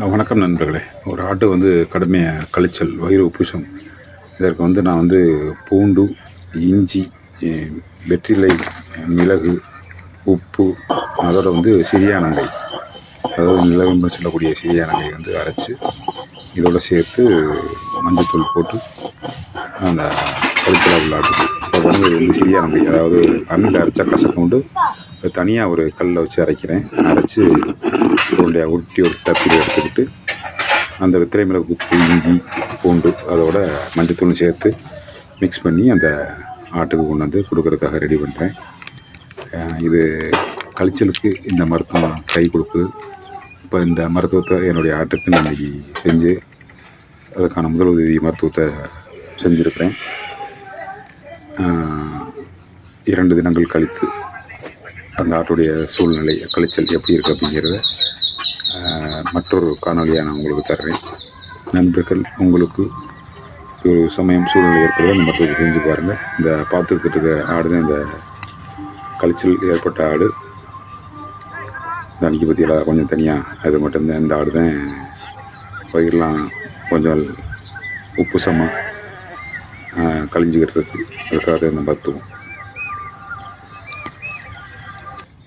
வணக்கம் நண்பர்களே. ஒரு ஆட்டு வந்து கடுமையாக கழிச்சல் வயிறு உப்புசம். இதற்கு வந்து நான் வந்து பூண்டு இஞ்சி வெற்றிலை மிளகு உப்பு அதோட வந்து சிறியானங்கை அதாவது மிளகுன்னு சொல்லக்கூடிய சிறியானங்கை வந்து அரைச்சி இதோட சேர்த்து மஞ்சத்தூள் போட்டு அந்த கழிச்சலாக உள்ள ஆட்டுக்கு இப்போ வந்து வந்து சிறியானங்கை அதாவது அம்மியில் அரைச்சா கசக்கம் உண்டு. தனியாக ஒரு கல்லில் வச்சு அரைக்கிறேன். அரைச்சி உருண்டையாக உருட்டி ஒரு டப்பில் எடுத்துக்கிட்டு அந்த வெத்தலை மிளகு உப்பு இஞ்சி பூண்டு அதோட மஞ்சத்தூள் சேர்த்து மிக்ஸ் பண்ணி அந்த ஆட்டுக்கு கொண்டு வந்து கொடுக்கறதுக்காக ரெடி பண்ணுறேன் இது கழிச்சலுக்கு இந்த மருத்துவம் கை கொடுக்குது இப்போ இந்த மருத்துவத்தை என்னுடைய ஆட்டுக்கு நான் செஞ்சு அதுக்கான முதல் உதவி மருத்துவத்தை செஞ்சுருக்கிறேன். இரண்டு தினங்கள் கழித்து அந்த ஆட்டுடைய சூழ்நிலை கழிச்சல் எப்படி இருக்குது அப்படிங்கிறத மற்றொரு காணொலியாக நான் உங்களுக்கு தர்றேன். நண்பர்கள் உங்களுக்கு ஒரு சமயம் சூழ்நிலை ஏற்படுறத நம்ம மருத்துவத்தை செஞ்சு பாருங்கள் இந்த பார்த்துக்கிட்டு இருக்க ஆடு தான் இந்த கழிச்சல் ஏற்பட்ட ஆடு தனிக்கு பற்றியில் கொஞ்சம் தனியாக அது மட்டும்தான் இந்த ஆடு தான் பயிரெலாம் கொஞ்சம் உப்பு சமம் கழிஞ்சிக்கிறதுக்கு அதுக்காக நம்ம மருத்துவம்